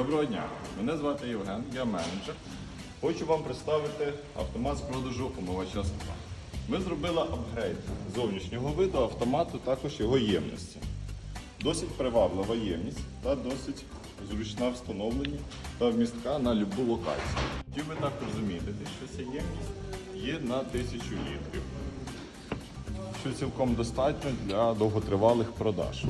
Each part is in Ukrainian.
Доброго дня, мене звати Євген, я менеджер. Хочу вам представити автомат з продажу умивача скла. Ми зробили апгрейд зовнішнього виду автомату, також його ємності. Досить приваблива ємність та досить зручна в встановленні та вмістка на любу локацію. Хотів би також замітити, що ця ємність є на 1000 літрів, що цілком достатньо для довготривалих продаж.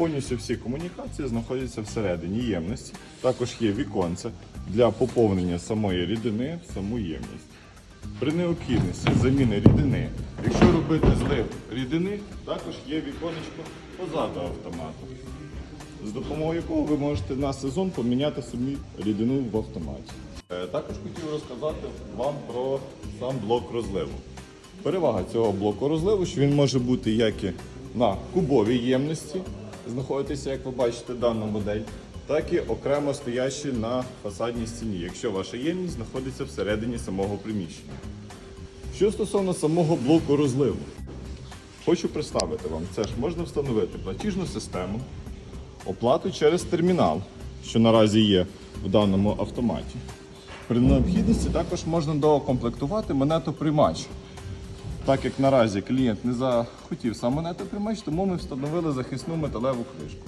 Повністю всі комунікації знаходяться всередині ємності. Також є віконце для поповнення самої рідини в саму ємність. При необхідності заміни рідини, якщо робити злив рідини, також є віконечко позаду автомату, з допомогою якого ви можете на сезон поміняти собі рідину в автоматі. Е, Також хотів розказати вам про сам блок розливу. Перевага цього блоку розливу, що він може бути як і на кубовій ємності, знаходитися, як ви бачите, дану модель, так і окремо стоящі на фасадній стіні, якщо ваша ємність знаходиться всередині самого приміщення. Що стосовно самого блоку розливу, хочу представити вам, це ж можна встановити платіжну систему, оплату через термінал, що наразі є в даному автоматі. При необхідності також можна доокомплектувати монетоприймач. Так як наразі клієнт не захотів сам монетоприймач, тому ми встановили захисну металеву кришку.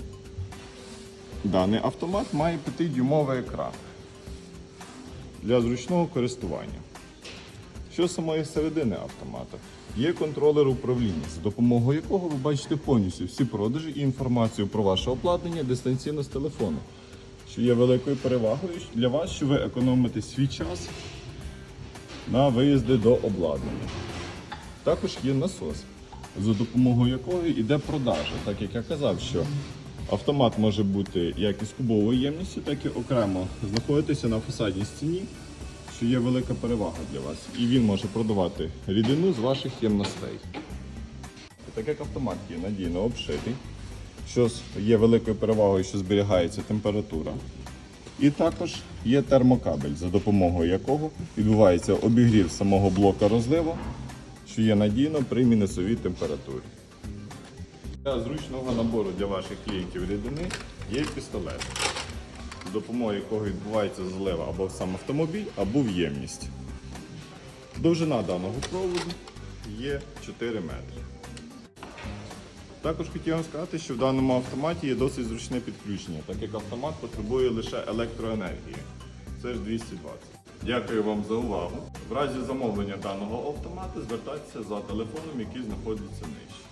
Даний автомат має 5-дюймовий екран для зручного користування. Що самої середини автомата? Є контролер управління, за допомогою якого ви бачите повністю всі продажі і інформацію про ваше обладнання дистанційно з телефону, що є великою перевагою для вас, що ви економите свій час на виїзди до обладнання. Також є насос, за допомогою якого йде продажа, так як я казав, що автомат може бути як із кубової ємності, так і окремо знаходитися на фасадній стіні, що є велика перевага для вас. І він може продавати рідину з ваших ємностей. Так як автомат є надійно обшитий, що є великою перевагою, що зберігається температура. І також є термокабель, за допомогою якого відбувається обігрів самого блока розливу, що є надійно при мінусовій температурі. Для зручного набору для ваших клієнтів рідини є пістолет, з допомогою якого відбувається злива або сам автомобіль, або в ємність. Довжина даного проводу є 4 метри. Також хотів вам сказати, що в даному автоматі є досить зручне підключення, так як автомат потребує лише електроенергії. Це ж 220. Дякую вам за увагу. В разі замовлення даного автомата звертайтеся за телефоном, який знаходиться нижче.